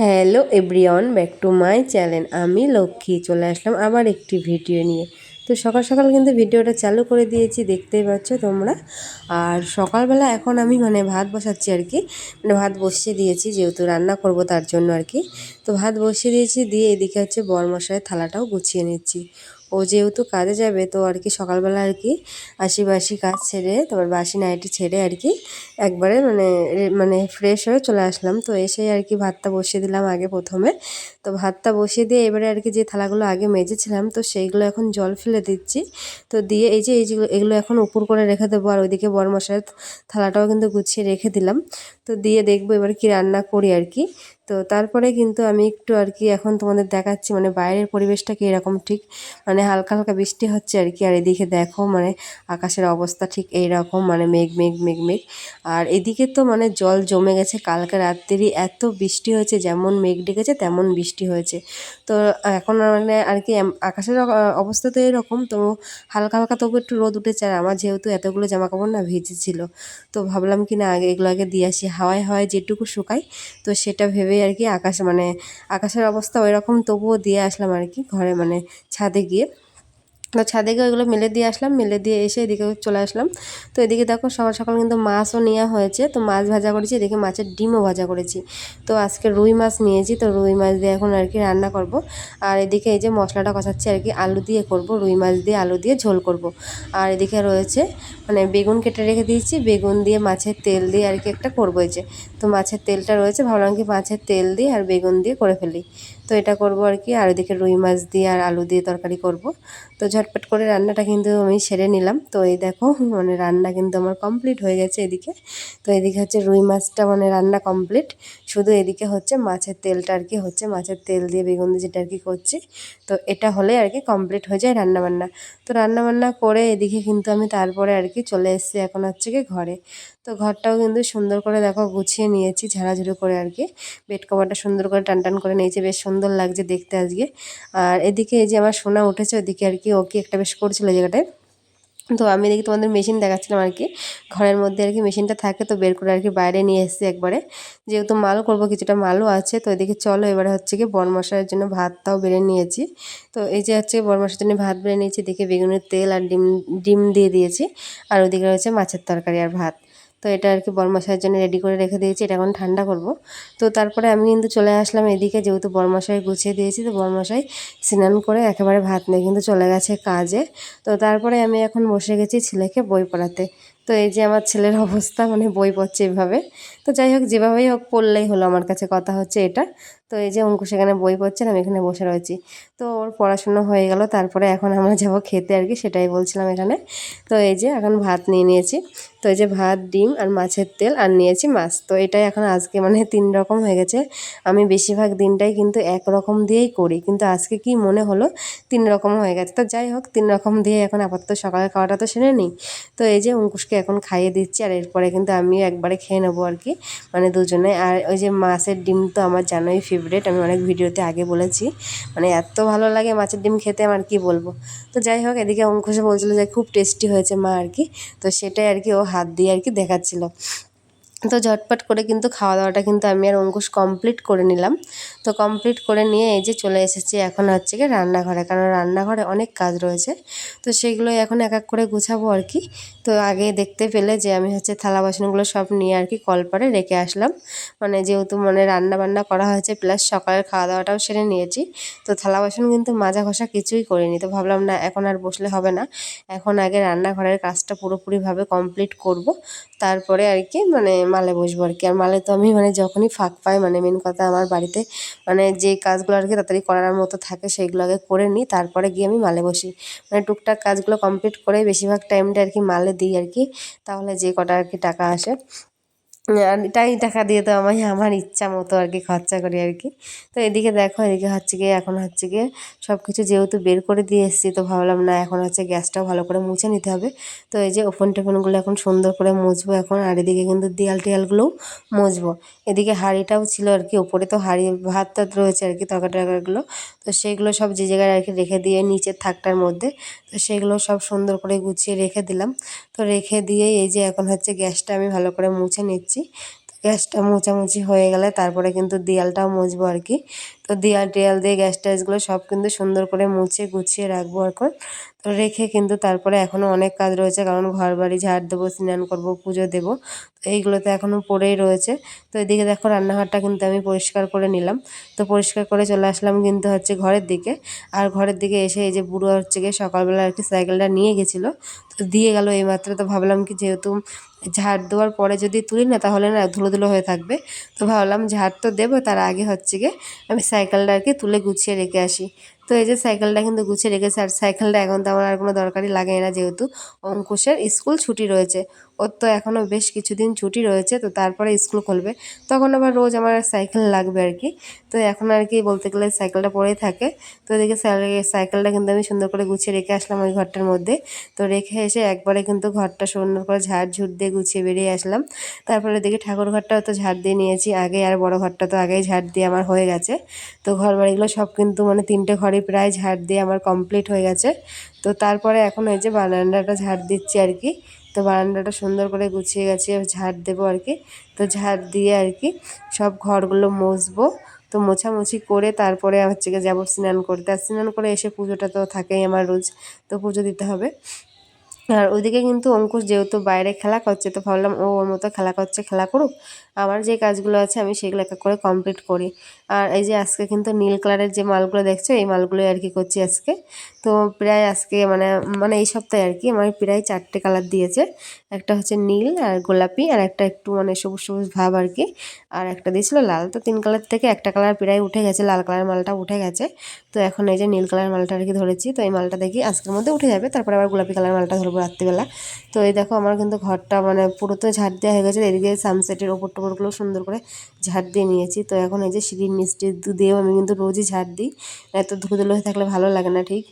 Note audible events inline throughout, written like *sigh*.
Hello everyone back to my channel আমি লক্ষ্মী, চলে আসলাম আবার একটি ভিডিও নিয়ে। তো সকাল সকাল কিন্তু ভিডিওটা চালু করে দিয়েছি, দেখতেই পাচ্ছ তোমরা। আর সকালবেলা এখন আমি মানে ভাত বসাচ্ছি আর কি। মানে ভাত বসিয়ে দিয়েছি, যেহেতু রান্না করব তার জন্য আর কি। তো ভাত বসিয়ে দিয়েছি, দিয়ে এদিকে হচ্ছে বরমশায় থালাটাও গুছিয়ে নিচ্ছি। ও যেহেতু কাজে যাবে, তো আর কি সকালবেলা আর কি আশি বাসি কাজ ছেড়ে, তারপর বাসি নাইটি ছেড়ে আর কি একবারে মানে মানে ফ্রেশ হয়ে চলে আসলাম। তো এসে আর কি ভাতটা বসিয়ে দিলাম আগে প্রথমে। তো ভাতটা বসিয়ে দিয়ে এবারে আর কি যে থালাগুলো আগে মেজেছিলাম, তো সেইগুলো এখন জল ফেলে দিচ্ছি। তো দিয়ে এই যে, এই যেগুলো, এগুলো এখন উপর করে রেখে দেবো, আর ওইদিকে বড় মশার থালাটাও কিন্তু গুছিয়ে রেখে দিলাম। তো দিয়ে দেখব এবার কি রান্না করি আর কি। তো তারপরে কিন্তু আমি একটু আর কি এখন তোমাদের দেখাচ্ছি মানে বাইরের পরিবেশটা কি এরকম ঠিক? মানে হালকা হালকা বৃষ্টি হচ্ছে আর কি, আর এদিকে দেখো মানে আকাশের অবস্থা ঠিক এই রকম মানে মেঘ মেঘ মেঘ মেঘ। আর এদিকে তো মানে জল জমে গেছে, কালকে রাত্রি এত বৃষ্টি হয়েছে, যেমন মেঘ ডেকেছে তেমন বৃষ্টি হয়েছে। তো এখন মানে আর কি আকাশের অবস্থা তো এরকম, তো হালকা হালকা তবু একটু রোদ উঠেছে, আর আমার যেহেতু এতগুলো জামা কাপড় না ভিজেছিল, তো ভাবলাম কি না আগে এগুলো আগে দিয়ে আসি। হাওয়ায় হাওয়ায় যেটুকু শুকাই, তো সেটা ভেবেই আর কি আকাশ মানে আকাশের অবস্থা ওই রকম তবুও দিয়ে আসলাম আর কি ঘরে মানে ছাদে গিয়ে। তো ছাদে গিয়ে ওইগুলো মেলে দিয়ে আসলাম, মেলে দিয়ে এসে এদিকে চলে আসলাম। তো এদিকে দেখো সকাল সকাল কিন্তু মাছও নেওয়া হয়েছে, তো মাছ ভাজা করেছি, এদিকে মাছের ডিমও ভাজা করেছি। তো আজকে রুই মাছ নিয়েছি, তো রুই মাছ দিয়ে এখন আর কি রান্না করব। আর এদিকে এই যে মশলাটা কষাচ্ছি, আর কি আলু দিয়ে করব, রুই মাছ দিয়ে আলু দিয়ে ঝোল করব। আর এদিকে রয়েছে মানে বেগুন কেটে রেখে দিয়েছি, বেগুন দিয়ে মাছের তেল দিয়ে আর কি একটা করব এই যে। তো মাছের তেলটা রয়েছে, ভাবলাম কি মাছের তেল দিয়ে আর বেগুন দিয়ে করে ফেলি। তো এটা করব আর কি, আর এদিকে রুই মাছ দিয়ে আর আলু দিয়ে তরকারি করব। তো ঝটপট করে রান্নাটা কিন্তু আমি সেরে নিলাম। তো এই দেখো মানে রান্না কিন্তু আমার কমপ্লিট হয়ে গেছে এদিকে। তো এদিকে হচ্ছে রুই মাছটা মানে রান্না কমপ্লিট। শুধু এদিকে হচ্ছে মাছের তেলটা আর কি, হচ্ছে মাছের তেল দিয়ে বেগুন দিয়ে যেটা আর কি করছি। তো এটা হলে আর কি কমপ্লিট হয়ে যায় রান্নাবান্না। তো রান্নাবান্না করে এদিকে কিন্তু আমি তারপরে আর কি চলে এসেছি এখন হচ্ছে কি ঘরে। তো ঘরটাও কিন্তু সুন্দর করে দেখো গুছিয়ে নিয়েছি ঝাড়াঝুড়ো করে আর কি। বেড কভারটা সুন্দর করে টান টান করে নিয়েছি, বেশ সুন্দর লাগছে দেখতে আজকে। আর এদিকে এই যে আমার সোনা উঠেছে, ওদিকে আর কি ওকে একটা বেশ করছিল জায়গাটায়। তো আমি দেখি তোমাদের মেশিন দেখাচ্ছিলাম আর কি। ঘরের মধ্যে আর কি মেশিনটা থাকে, তো বের করে আর কি বাইরে নিয়ে এসেছি একবারে। যেহেতু মালও করব, কিছুটা মালও আছে, তো এদিকে চলো এবারে হচ্ছে কি বরমশাইয়ের জন্য ভাতটাও বেড়ে নিয়েছি। তো এই যে হচ্ছে বরমশার জন্য ভাত বেড়ে নিয়েছি দেখে বেগুনের তেল আর ডিম ডিম দিয়ে দিয়েছি। আর ওদিকে রয়েছে মাছের তরকারি আর ভাত। তো এটা আর কি বরমশাইয়ের জন্য রেডি করে রেখে দিয়েছি, এটা এখন ঠান্ডা করব। তো তারপরে আমি কিন্তু চলে আসলাম এদিকে, যেহেতু বরমশাই গুছিয়ে দিয়েছি, তো বরমশাই স্নান করে একেবারে ভাত নেই কিন্তু চলে গেছে কাজে। তো তারপরে আমি এখন বসে গেছি ছেলেকে বই পড়াতে। তো এই যে আমার ছেলের অবস্থা মানে বই পড়ছে এভাবে। তো যাই হোক, যেভাবেই হোক পড়লেই হলো আমার কাছে, কথা হচ্ছে এটা। তো এই যে অঙ্কু সেখানে বই পড়ছেন আমি এখানে বসে রয়েছি। তো ওর পড়াশুনো হয়ে গেল, তারপরে এখন আমরা যাব খেতে আর কি, সেটাই বলছিলাম এখানে। তো এই যে এখন ভাত নিয়ে নিয়েছি। তো এই যে ভাত, ডিম আর মাছের তেল আর নিয়েছি মাছ। তো এটাই এখন আজকে মানে তিন রকম হয়ে গেছে। আমি বেশিরভাগ দিনটাই কিন্তু এক রকম দিয়েই করি, কিন্তু আজকে কি মনে হলো, তিন রকম হয়ে গেছে। তো যাই হোক, তিন রকম দিয়ে এখন আপাতত সকালে খাওয়াটা তো সেরে নিই। তো এই যে অঙ্কুশকে এখন খাইয়ে দিচ্ছি আর এরপরে কিন্তু আমিও একবারে খেয়ে নেব আর কি। মানে দুজনে। আর ওই যে মাছের ডিম তো আমার জানোই ফেভারেট আমি অনেক ভিডিওতে আগে বলেছি। মানে এত ভালো লাগে মাছের ডিম খেতে, আমার কি বলব? তো যাই হোক, এদিকে অঙ্কুশে বলছিলো যে খুব টেস্টি হয়েছে মা আর কি। তো সেটাই আর কি ও হাত দিয়ে আর কি দেখাচ্ছিল। তো ঝটপট করে কিন্তু খাওয়া দাওয়াটা কিন্তু আমি আর অঙ্কুশ কমপ্লিট করে নিলাম। তো কমপ্লিট করে নিয়ে এই যে চলে এসেছি এখন হচ্ছে কি রান্নাঘরে, কারণ রান্নাঘরে অনেক কাজ রয়েছে। তো সেগুলো এখন এক এক করে গুছাবো আর কি। তো আগে দেখতে পেলে যে আমি হচ্ছে থালা বাসনগুলো সব নিয়ে আর কি কলপারে রেখে আসলাম। মানে যেহেতু মানে রান্না বান্না করা হয়েছে প্লাস সকালের খাওয়া দাওয়াটাও সেরে নিয়েছি। তো থালা বাসন কিন্তু মাজা ঘষা কিছুই করিনি। তো ভাবলাম, না, এখন আর বসলে হবে না। এখন আগে রান্নাঘরের কাজটা পুরোপুরিভাবে কমপ্লিট করব। তারপরে আর কি মানে মালে বসবো আর কি। আর মালে তো আমি মানে যখনই ফাঁক পাই মানে মেন কথা আমার বাড়িতে মানে যে কাজগুলো আর কি তাড়াতাড়ি করার মতো থাকে সেইগুলো আগে করে নিই, তারপরে গিয়ে আমি মালে বসি। মানে টুকটাক কাজগুলো কমপ্লিট করে বেশিরভাগ টাইমটা আর কি মালে দিই আর কি, তাহলে যে কটা আর কি টাকা আসে। আর টাকা দিয়ে তো আমি আমার ইচ্ছা মতো আর কি খরচা করি আর কি। তো এদিকে দেখো, এদিকে হচ্ছে গিয়ে, এখন হচ্ছে গিয়ে সব কিছু যেহেতু বের করে দিয়ে এসেছি, তো ভাবলাম না, এখন হচ্ছে গ্যাসটাও ভালো করে মুছে নিতে হবে। তো এই যে ওপেন টোপেনগুলো এখন সুন্দর করে মুছবো এখন, আর এদিকে কিন্তু দেয়াল টেয়ালগুলোও মুছবো। এদিকে হাঁড়িটাও ছিল আর কি ওপরে তো হাঁড়ি ভাত টাত রয়েছে আর কি, তরকারি টরকারিগুলো তো সেইগুলো সব যে জায়গায় আর কি রেখে দিয়ে নিচের থাকটার মধ্যে, তো সেগুলো সব সুন্দর করে গুছিয়ে রেখে দিলাম। তো রেখে দিয়ে এই যে এখন হচ্ছে গ্যাসটা আমি ভালো করে মুছে নিচ্ছি। গ্যাসটা মোছামুছি হয়ে গেলে তারপরে কিন্তু দেয়ালটাও মুছবো আর কি। তো দেয়াল টেয়াল দিয়ে গ্যাস ট্যাসগুলো সব কিন্তু সুন্দর করে মুছে গুছিয়ে রাখব এখন। তো রেখে কিন্তু তারপরে এখনও অনেক কাজ রয়েছে, কারণ ঘর বাড়ি ঝাড় দেবো, স্নান করব, পুজো দেবো। তো এইগুলো তো এখনও পড়েই রয়েছে। তো এদিকে দেখো রান্নাঘরটা কিন্তু আমি পরিষ্কার করে নিলাম। তো পরিষ্কার করে চলে আসলাম কিন্তু হচ্ছে ঘরের দিকে। আর ঘরের দিকে এসে এই যে বুড়ো হচ্ছে গিয়ে সকালবেলা আর কি সাইকেলটা নিয়ে গেছিল। তো দিয়ে গেল এইমাত্র। তো ভাবলাম কি যেহেতু ঝাড় দেওয়ার পরে যদি তুলি না, তাহলে না ধুলো ধুলো হয়ে থাকবে। তো ভাবলাম ঝাড় তো দেবো, তার আগে হচ্ছে গিয়ে আমি সাইকেলটা আর তুলে গুছিয়ে রেখে আসি। তো এই যে সাইকেলটা কিন্তু গুছিয়ে রেখেছে, আর সাইকেলটা এখন তো আমার আর কোনো দরকারই লাগে না যেহেতু অঙ্কুশের স্কুল ছুটি রয়েছে। ওর তো এখনও বেশ কিছুদিন ছুটি রয়েছে, তো তারপরে স্কুল খুলবে। তখন আবার রোজ আমার সাইকেল লাগবে আর কি। তো এখন আর কি বলতে গেলে সাইকেলটা পড়েই থাকে। তো এদিকে সাইকেলটা কিন্তু আমি সুন্দর করে গুছিয়ে রেখে আসলাম ওই ঘরটার মধ্যে। তো রেখে এসে একবারে কিন্তু ঘরটা সুন্দর করে ঝাড় ঝুট দিয়ে গুছিয়ে বেরিয়ে আসলাম। তারপরে এদিকে ঠাকুর ঘরটাও তো ঝাড় দিয়ে নিয়েছি আগে, আর বড় ঘরটা তো আগেই ঝাড় দিয়ে আমার হয়ে গেছে। তো ঘর বাড়িগুলো সব কিন্তু মানে তিনটে ঘরই প্রায় ঝাড় দিয়ে আমার কমপ্লিট হয়ে গেছে। তো তারপরে এখন ওই যে বারান্দাটা ঝাড় দিচ্ছি আর কি। তো বারান্দাটা সুন্দর করে গুছিয়ে গেছে ঝাড় দেবো আর কি। তো ঝাড় দিয়ে আর কি সব ঘরগুলো মুছবো। তো মোছামুছি করে তারপরে হচ্ছে গিয়ে যাব স্নান করতে। আর স্নান করে এসে পুজোটা তো থাকেই আমার রোজ। তো পুজো দিতে হবে। আর ওইদিকে কিন্তু অঙ্কুশ যেহেতু বাইরে খেলা করছে, তো ভাবলাম ও ওর মতো খেলা করছে, খেলা করুক। আমার যে কাজগুলো আছে আমি সেগুলো এক করে কমপ্লিট করি। আর এই যে আজকে কিন্তু নীল কালারের যে মালগুলো দেখছ, এই মালগুলোই আর কি করছি আজকে। তো প্রায় আজকে মানে মানে এই সপ্তাহে আর কি আমার প্রায় চারটে কালার দিয়েছে। একটা হচ্ছে নীল আর গোলাপি আর একটা একটু মানে সবুজ সবুজ ভাব আর কি। আর একটা দিয়েছিল লাল। তো তিন কালার থেকে একটা কালার প্রায় উঠে গেছে, লাল কালার মালটা উঠে গেছে। তো এখন এই যে নীল কালার মালটা আর কি ধরেছি। তো এই মালটা দেখি আজকের মধ্যে উঠে যাবে। তারপরে আবার গোলাপি কালার মালটা ধরবো রাত্রিবেলা। তো এই দেখো আমার কিন্তু ঘরটা মানে পুরো তো ঝাড় দেওয়া হয়ে গেছে। এদিকে সানসেটের ওপর টোপরগুলো সুন্দর করে ঝাড় দিয়ে নিয়েছি। তো এখন এই যে সিঁড়ির মিষ্টি দিয়েও আমি কিন্তু রোজই ঝাড় দিই। এত ধুলো ধুলো হয়ে থাকলে ভালো লাগে না, ঠিক?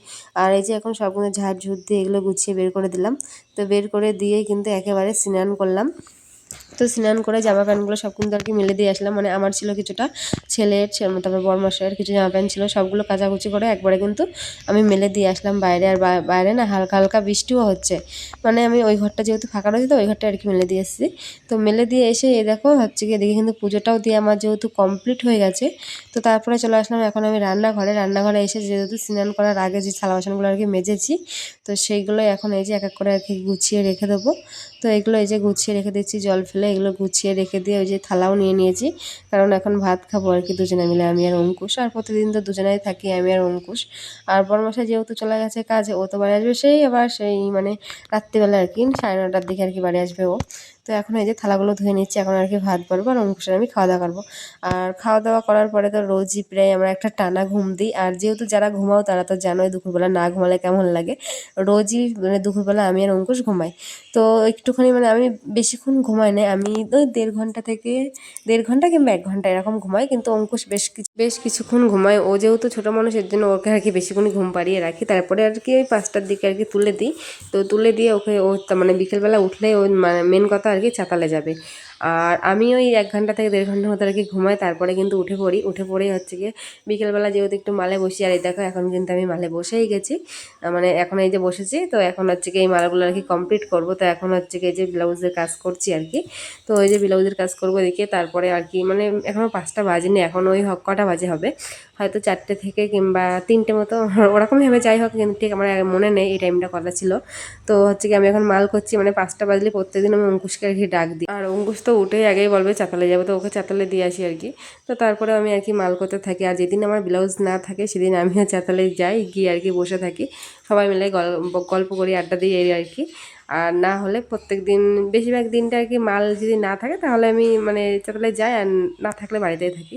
আর এই যে এখন সবগুলো ঝাড় ঝুড় দিয়ে এগুলো গুছিয়ে বের করে দিলাম। তো বের করে দিয়ে কিন্তু একেবারে স্নান করলাম। তো স্নান করে জামা প্যান্টগুলো সব কিন্তু আর কি মেলে দিয়ে আসলাম। মানে আমার ছিল কিছুটা, ছেলের তারপর বরমাসের কিছু জামা প্যান্ট ছিল, সবগুলো কাচাকুচি করে একবারে কিন্তু আমি মেলে দিয়ে আসলাম বাইরে। আর বাইরে না হালকা হালকা বৃষ্টিও হচ্ছে। মানে আমি ওই ঘরটা যেহেতু ফাঁকা রয়েছে তো ওই ঘরটা আর কি মেলে দিয়ে এসেছি। তো মেলে দিয়ে এসে এই দেখো হচ্ছে গিয়ে দেখি কিন্তু পুজোটাও দিয়ে আমার যেহেতু কমপ্লিট হয়ে গেছে, তো তারপরে চলে আসলাম এখন আমি রান্নাঘরে। রান্নাঘরে এসে যেহেতু স্নান করার আগে যে থালা বাসনগুলো আর কি মেজেছি, তো সেইগুলো এখন এই যে এক এক করে আর কি গুছিয়ে রেখে দেবো। তো এগুলো এই যে গুছিয়ে রেখে দিচ্ছি জল ফেলে। এগুলো গুছিয়ে রেখে দিয়ে ওই যে থালাও নিয়ে নিয়েছি। কারণ এখন ভাত খাব আর কি দুজনে মিলে, আমি আর অঙ্কুশ। আর প্রতিদিন তো দুজনেই থাকি, আমি আর অঙ্কুশ। আর বড়মশাই যেহেতু চলে গেছে কাজে, ও তো বাড়ি আসবে, সেই আবার সেই মানে রাত্রিবেলা আর কি, সাড়ে নটার দিকে আর কি বাড়ি আসবে ও। তো এখন এই যে থালাগুলো ধুয়ে নিচ্ছি, এখন আর কি ভাত বাড়বো আর অঙ্কুশের আমি খাওয়া দাওয়া করব। আর খাওয়া দাওয়া করার পরে তো রোজই প্রায় আমরা একটা টানা ঘুম দিই। আর যেহেতু যারা ঘুমাও তারা তো জানোই দুপুরবেলা না ঘুমালে কেমন লাগে। রোজই মানে দুপুরবেলা আমি আর অঙ্কুশ ঘুমাই। তো একটুখানি মানে আমি বেশিক্ষণ ঘুমাই না আমি ওই দেড় ঘণ্টা থেকে দেড় ঘণ্টা কিংবা এক ঘণ্টা এরকম ঘুমাই, কিন্তু অঙ্কুশ বেশ কিছু, বেশ কিছুক্ষণ ঘুমায়। ও যেহেতু ছোটো মানুষের জন্য ওকে আর কি বেশিক্ষণ ঘুম পাড়িয়ে রাখি। তারপরে আর কি ওই পাঁচটার দিকে আর কি তুলে দিই। তো তুলে দিয়ে ওকে ও মানে বিকেলবেলা উঠলে ও মানে মেন কথা কি চাতালে যাবে। আর আমি ওই এক ঘণ্টা থেকে দেড় ঘণ্টা মতো আর কি ঘুমাই, তারপরে কিন্তু উঠে পড়ি। উঠে পড়েই হচ্ছে গিয়ে বিকেলবেলা যেহেতু একটু মালে বসি, আর এই দেখো এখন কিন্তু আমি মালে বসেই গেছি। মানে এখন এই যে বসেছি, তো এখন হচ্ছে কি এই মালগুলো আর কি কমপ্লিট করব। তো এখন হচ্ছে কি এই যে ব্লাউজের কাজ করছি আর কি। তো ওই যে ব্লাউজের কাজ করব দেখে তারপরে আর কি মানে এখনও পাঁচটা বাজেনি, এখন ওই কটা বাজে হবে। হয়তো চারটে থেকে কিংবা তিনটে মতো, *laughs* ওরকমই হবে, যাই হোক, কিন্তু ঠিক আমার মনে নেই, এই টাইমটা কথা ছিল। তো হচ্ছে কি আমি এখন মাল করছি মানে পাঁচটা বাজলে প্রত্যেকদিন আমি অঙ্কুশকে আর কি ডাক দিই। আর অঙ্কুশ তো উঠেই আগেই বলবে চাতালে যাব, তো ওকে চাতালে দিয়ে আসি আর কি। তো তারপরে আমি আর কি মাল করতে থাকি। আর যেদিন আমার ব্লাউজ না থাকে, সেদিন আমিও চাতালে যাই, গিয়ে আর কি বসে থাকি। সবাই মিলে গল্প করি, আড্ডা দিই, এই আর কি। আর না হলে প্রত্যেক দিন, বেশিরভাগ দিনটা আর কি মাল যদি না থাকে, তাহলে আমি মানে চাতালে যাই আর না থাকলে বাড়িতেই থাকি।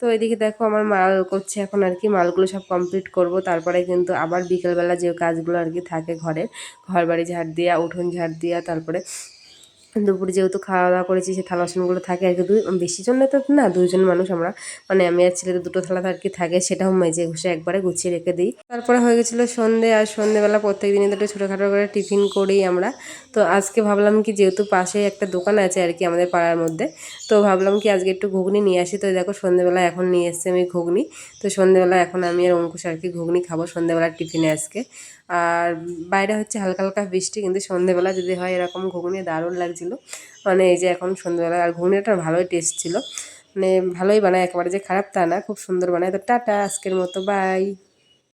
তো এদিকে দেখো আমার মাল করছে এখন আর কি, মালগুলো সব কমপ্লিট করব। তারপরে কিন্তু আবার বিকেলবেলা যে কাজগুলো আর কি থাকে ঘরের ঘর বাড়ি ঝাড় দেওয়া উঠোন ঝাড় দেওয়া তারপরে দুপুরে যেহেতু খাওয়া দাওয়া করেছি, সে থালা বাসনগুলো থাকে আর কি। দুই, বেশি জন তো না, দুইজন মানুষ আমরা। মানে আমি আর ছেলেদের দুটো থালা আর কি থাকে, সেটাও মেজে ঘুষে একবারে গুছিয়ে রেখে দিই। তারপরে হয়ে গেছিল সন্ধে, আর সন্ধেবেলা প্রত্যেক দিনই দুটো ছোটোখাটো করে টিফিন করি আমরা। তো আজকে ভাবলাম কি, যেহেতু পাশে একটা দোকান আছে আর কি আমাদের পাড়ার মধ্যে, তো ভাবলাম কি আজকে একটু ঘুগনি নিয়ে আসি। তো দেখো সন্ধেবেলা এখন নিয়ে এসছি আমি ঘুগনি। তো সন্ধেবেলা এখন আমি আর অঙ্কুশ আর কি ঘুগনি খাব সন্ধেবেলার টিফিনে আজকে। আর বাইরে হচ্ছে হালকা হালকা বৃষ্টি, কিন্তু সন্ধেবেলা যদি হয় এরকম ঘুগনি দারুণ লাগছিল। মানে এই যে এখন সন্ধেবেলা, আর ঘুগনিটা ভালোই টেস্ট ছিল। মানে ভালোই বানায়, একেবারে যে খারাপ তা না, খুব সুন্দর বানায়। তো টাটা, আজকের মতো বাই